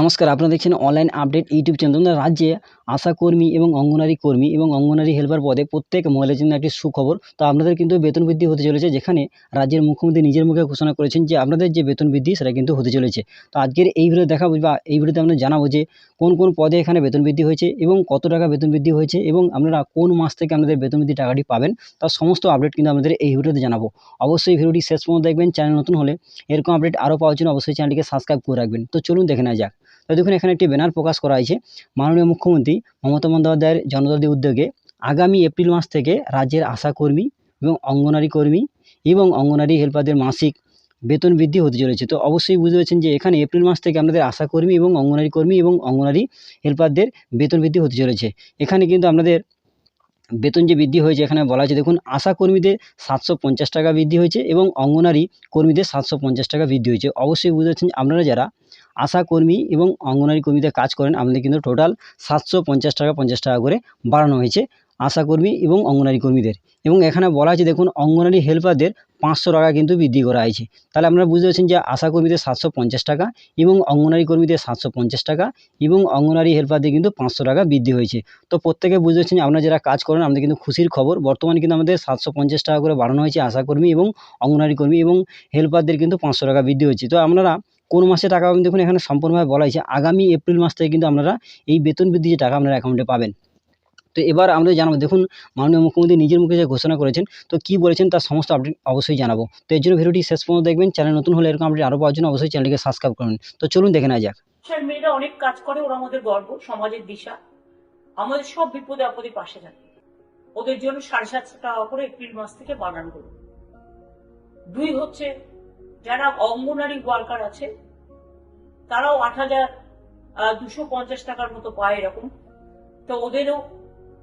নমস্কার, আপনারা দেখছেন অনলাইন আপডেট ইউটিউব চ্যানেল আমাদের রাজ্যে আশাকর্মী এবং অঙ্গনারী কর্মী এবং অঙ্গনারী হেল্পার পদে প্রত্যেক মহিলার জন্য একটি সুখবর। তো আপনাদের কিন্তু বেতন বৃদ্ধি হতে চলেছে, যেখানে রাজ্যের মুখ্যমন্ত্রী নিজের মুখে ঘোষণা করেছেন যে, আপনাদের যে বেতন বৃদ্ধি, সেটা কিন্তু হতে চলেছে। তো আজকের এই ভিডিও দেখাবো বা এই ভিডিওতে আমরা জানাব যে, কোন কোন পদে এখানে বেতন বৃদ্ধি হয়েছে এবং কত টাকা বেতন বৃদ্ধি হয়েছে এবং আপনারা কোন মাস থেকে আপনাদের বেতন বৃদ্ধি টাকাটি পাবেন, তার সমস্ত আপডেট কিন্তু আমাদের এই ভিডিওতে জানাব। অবশ্যই ভিডিওটি শেষ পর্যন্ত দেখবেন চ্যানেল নতুন হলে এরকম আপডেট আরও পাওয়ার জন্য অবশ্যই চ্যানেলটিকে সাবস্ক্রাইব করে রাখবেন। তো চলুন দেখে নেওয়া যাক। তো দেখুন, এখানে একটি ব্যানার প্রকাশ করা হয়েছে। মাননীয় মুখ্যমন্ত্রী মমতা বন্দ্যোপাধ্যায়ের জনদলী উদ্যোগে আগামী এপ্রিল মাস থেকে রাজ্যের আশাকর্মী এবং অঙ্গনারী কর্মী এবং অঙ্গনারী হেল্পারদের মাসিক বেতন বৃদ্ধি হতে চলেছে। তো অবশ্যই বুঝতে পারছেন যে এখানে এপ্রিল মাস থেকে আমাদের আশাকর্মী এবং অঙ্গনারী কর্মী এবং অঙ্গনারী হেল্পারদের বেতন বৃদ্ধি হতে চলেছে। এখানে কিন্তু আপনাদের বেতন যে বৃদ্ধি হয়েছে এখানে বলা হয়েছে, দেখুন, আশা কর্মীদের সাতশো পঞ্চাশ টাকা বৃদ্ধি হয়েছে এবং অঙ্গনারী কর্মীদের সাতশো পঞ্চাশ টাকা বৃদ্ধি হয়েছে। অবশ্যই বুঝতে পারছেন আপনারা যারা আশা কর্মী এবং অঙ্গনারী কর্মীদের কাজ করেন আপনাদের কিন্তু টোটাল সাতশো পঞ্চাশ টাকা পঞ্চাশ টাকা করে বাড়ানো হয়েছে। আশাকর্মী এবং অঙ্গনারী কর্মীদের। এবং এখানে বলা আছে, দেখুন, অঙ্গনারী হেল্পারদের পাঁচশো টাকা কিন্তু বৃদ্ধি করা হয়েছে। তাহলে আপনারা বুঝতে পারছেন যে আশাকর্মীদের সাতশো পঞ্চাশ টাকা এবং অঙ্গনারী কর্মীদের সাতশো পঞ্চাশ টাকা এবং অঙ্গনারী হেল্পারদের কিন্তু পাঁচশো টাকা বৃদ্ধি হয়েছে। তো প্রত্যেকে বুঝতে পারছেন, আপনারা যারা কাজ করেন, আমাদের কিন্তু খুশির খবর। বর্তমানে কিন্তু আমাদের সাতশো পঞ্চাশ টাকা করে বাড়ানো হয়েছে আশাকর্মী এবং অঙ্গনারী কর্মী এবং হেল্পারদের কিন্তু পাঁচশো টাকা বৃদ্ধি হয়েছে। তো আপনারা কোন মাসে টাকা পাবেন? দেখুন, এখানে সম্পূর্ণভাবে বলা হয়েছে, আগামী এপ্রিল মাস থেকে কিন্তু আপনারা এই বেতন বৃদ্ধি যে টাকা আপনারা অ্যাকাউন্টে পাবেন। তো এবার আমরা জানাব। দেখুন, মাননীয় মুখ্যমন্ত্রী নিজের মুখে যে ঘোষণা করেছেন, তো কি বলেছেন তার সমস্ত আপডেট অবশ্যই জানাব। তো এর জন্য ভিডিওটি শেষ পর্যন্ত দেখবেন, চ্যানেল নতুন হলে এরকম আপডেট আরও পাওয়ার জন্য অবশ্যই চ্যানেলটিকে সাবস্ক্রাইব করুন তো চলুন দেখে নেওয়া যাক। মেয়েরা অনেক কাজ করে, ওরা আমাদের গর্ব, সমাজের দিশা। আমাদের সব বিপদে আপদে পাশে থাকে। ওদের জন্য সাড়ে সাতশো টাকা করে এপ্রিল মাস থেকে বাড়ানো হলো দুই হচ্ছে, যারা অঙ্গনারী ওয়ার্কার আছে, তারাও আট হাজার দুশো পঞ্চাশ টাকার মতো পায় এরকম। তো ওদেরও